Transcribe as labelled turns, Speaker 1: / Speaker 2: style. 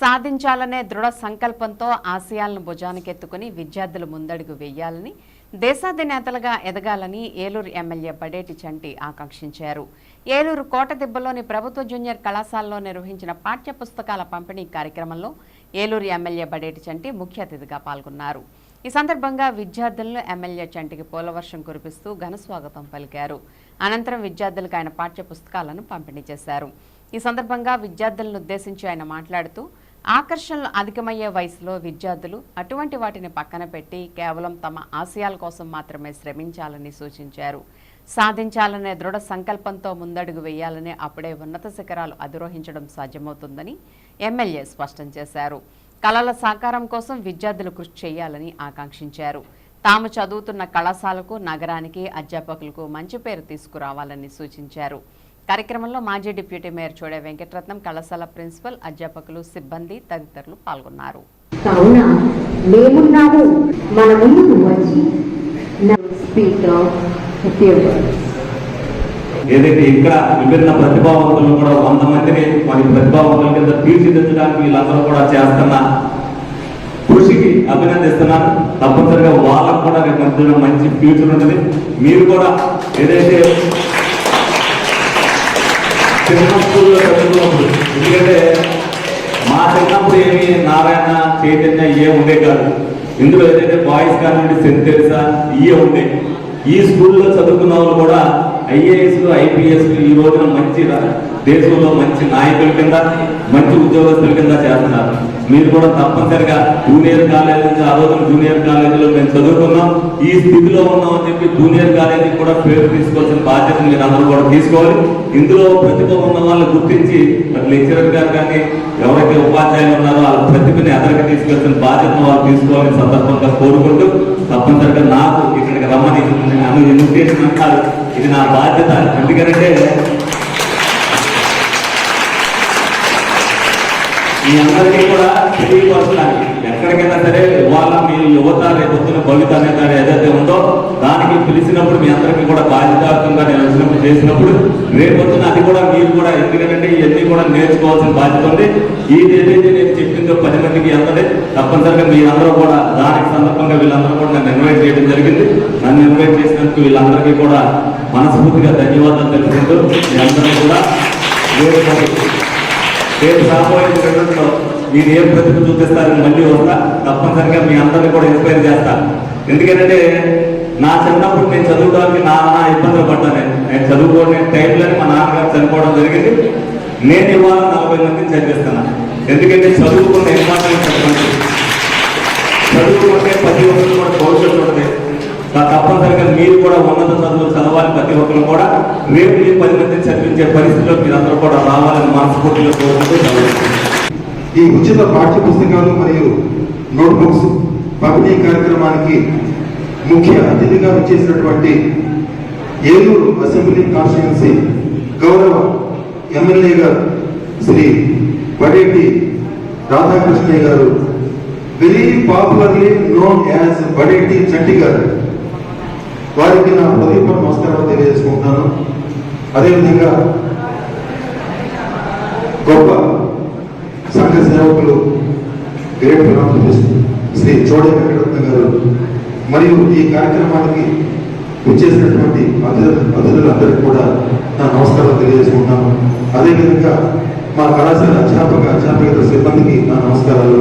Speaker 1: సాధించాలనే దృఢ సంకల్పంతో ఆశయాలను భుజానికెత్తుకుని విద్యార్థులు ముందడుగు వేయాలని దేశాధినేతలుగా ఎదగాలని ఏలూరు ఎమ్మెల్యే బడేటి చంటి ఆకాంక్షించారు. ఏలూరు కోటదిబ్బలోని ప్రభుత్వ జూనియర్ కళాశాలలో నిర్వహించిన పాఠ్య పుస్తకాల పంపిణీ కార్యక్రమంలో ఏలూరు ఎమ్మెల్యే బడేటి చంటి ముఖ్య అతిథిగా పాల్గొన్నారు. ఈ సందర్భంగా విద్యార్థులను ఎమ్మెల్యే చంటికి పూలవర్షం కురిపిస్తూ ఘనస్వాగతం పలికారు. అనంతరం విద్యార్థులకు ఆయన పాఠ్య పుస్తకాలను పంపిణీ చేశారు. ఈ సందర్భంగా విద్యార్థులను ఉద్దేశించి ఆయన మాట్లాడుతూ ఆకర్షణలు అధికమయ్యే వయసులో విద్యార్థులు అటువంటి వాటిని పక్కన పెట్టి కేవలం తమ ఆశయాల కోసం మాత్రమే శ్రమించాలని సూచించారు. సాధించాలనే దృఢ సంకల్పంతో ముందడుగు వేయాలని అప్పుడే ఉన్నత శిఖరాలు అధిరోహించడం సాధ్యమవుతుందని ఎమ్మెల్యే స్పష్టం చేశారు. కళల సాకారం కోసం విద్యార్థులు కృషి చేయాలని ఆకాంక్షించారు. తాము చదువుతున్న కళాశాలకు నగరానికి అధ్యాపకులకు మంచి పేరు తీసుకురావాలని సూచించారు. కార్యక్రమంలో మాజీ డిప్యూటీ మేయర్ చోడే వెంకటరత్నం కళాశాల ప్రిన్సిపల్ అధ్యాపకులు సిబ్బంది తదితరులు పాల్గొన్నారు.
Speaker 2: కావున మేమున్నాము మన ముందుకు వచ్చి స్పీక్
Speaker 3: ఏదైతే ఇక్కడ విభిన్న ప్రతిభావంతులను కూడా వంద మందిని మరి ప్రతిభావంతుల కింద తీర్చిదిద్దడానికి వీళ్ళందరూ కూడా చేస్తున్న కృషికి అభినందిస్తున్నాను తప్పనిసరిగా వాళ్ళకు కూడా రేపు మంచి ఫ్యూచర్ ఉంటుంది. మీరు కూడా ఏదైతే చిన్న స్కూల్లో చదువుకున్నప్పుడు ఎందుకంటే మా చిన్నప్పుడు ఏమి నారాయణ చైతన్య ఏ ఉండే కాదు. ఇందులో ఏదైతే బాయ్స్ కానివ్వండి సెంట్ తెలుసా ఇయే ఉండే. ఈ స్కూల్లో చదువుకున్న ఐఏఎస్లు ఐపీఎస్లు ఈ రోజున మంచి దేశంలో మంచి నాయకుల కింద మంచి ఉద్యోగస్తుల కింద చేస్తున్నారు. మీరు కూడా తప్పనిసరిగా జూనియర్ కాలేజ్ నుంచి ఆ రోజున జూనియర్ కాలేజీలో మేము చదువుకున్నాం. ఈ స్థితిలో ఉన్నాం అని చెప్పి జూనియర్ కాలేజీకి కూడా పేరు తీసుకోవాల్సిన బాధ్యత మీరు అందరూ కూడా తీసుకోవాలి. ఇందులో ప్రతిభ ఉన్న వాళ్ళని గుర్తించి లెక్చరర్ గారు కానీ ఎవరైతే ఉపాధ్యాయులు ఉన్నారో వాళ్ళ ప్రతిభని ఎదరికి తీసుకెళ్తున్న బాధ్యతను వాళ్ళు తీసుకోవాలని సందర్భంగా కోరుకుంటూ తప్పనిసరిగా నాకు ఇక్కడికి రమ్మని నన్ను ఇన్విటేషన్ అంటారు ఇది నా బాధ్యత. ఎందుకంటే మీ అందరికీ కూడా తెలియపరచడానికి. ఎక్కడికైనా సరే ఇవాళ మీ యువత రేపొద్దున భవిత అనేది ఏదైతే ఉందో దానికి పిలిచినప్పుడు మీ అందరికీ కూడా బాధ్యతార్థంగా నేను వచ్చినప్పుడు చేసినప్పుడు రేపొద్దున అది కూడా మీరు కూడా ఎందుకంటే ఇవన్నీ కూడా నేర్చుకోవాల్సిన బాధ్యత ఉంది. ఈ ఏదైతే నేను చెప్పిందో పది మందికి అందరి తప్పనిసరిగా మీరందరూ కూడా దానికి సందర్భంగా వీళ్ళందరూ కూడా నన్ను ఇన్వైట్ చేయడం జరిగింది. నన్ను ఇన్వైట్ చేసినందుకు వీళ్ళందరికీ కూడా మనస్ఫూర్తిగా ధన్యవాదాలు తెలుపుకుంటూ మీ అందరూ కూడా రేపు రాబోయే రెండులో మీరు ఏం ప్రతిభ చూపిస్తారని మళ్ళీ వస్తా. తప్పనిసరిగా మీ అందరిని కూడా ఇన్స్పైర్ చేస్తా. ఎందుకంటే నా చిన్నప్పుడు నేను చదువుకోవడానికి నా ఇబ్బంది ఇబ్బందులు పడ్డాను. నేను. చదువుకోవడం చదువుకోని టైంలోనే మా నాన్నగారు చనిపోవడం జరిగింది. నేను ఇవాళ నలభై మందిని చదివిస్తున్నాను ఎందుకంటే చదువుకున్న ఇంపార్టెన్స్ చెప్పండి. చదువుకుంటే ప్రతి ఒక్కరు కూడా భవిష్యత్తు ఉంటుంది. తా- తప్పనిసరిగా మీరు కూడా ఉన్నత చదువులు చదవాలి ప్రతి ఒక్కరు కూడా. రేపు ఈ పది మందిని చదివించే పరిస్థితిలో మీరందరూ కూడా రావాలని మనస్ఫూర్తిగా కోరుకుంటూ
Speaker 4: ఈ ఉచిత పాఠ్య పుస్తకాలు మరియు నోట్బుక్స్ పంపిణీ కార్యక్రమానికి ముఖ్య అతిథిగా వచ్చేసినటువంటి ఏలూరు అసెంబ్లీ కాన్స్టిట్యున్సీ గౌరవ ఎమ్మెల్యే గారు శ్రీ బడేటి రాధాకృష్ణయ్య గారు very popularly known as Badeti Chanti గారు. వారికి నా హృదయపూర్వక నమస్కారాలు తెలియజేసుకుంటున్నాను. అదేవిధంగా గొప్ప సంఘ సేవకులు గ్రేట్ చేస్తున్నారు శ్రీ చోడే వెంకటరత్న గారు మరియు ఈ కార్యక్రమానికి వచ్చేసినటువంటి అతిథులందరికీ కూడా నా నమస్కారం తెలియజేసుకుంటున్నాను. అదేవిధంగా మా కళాశాల అధ్యాపక అధ్యాపక సిబ్బందికి నా నమస్కారాలు.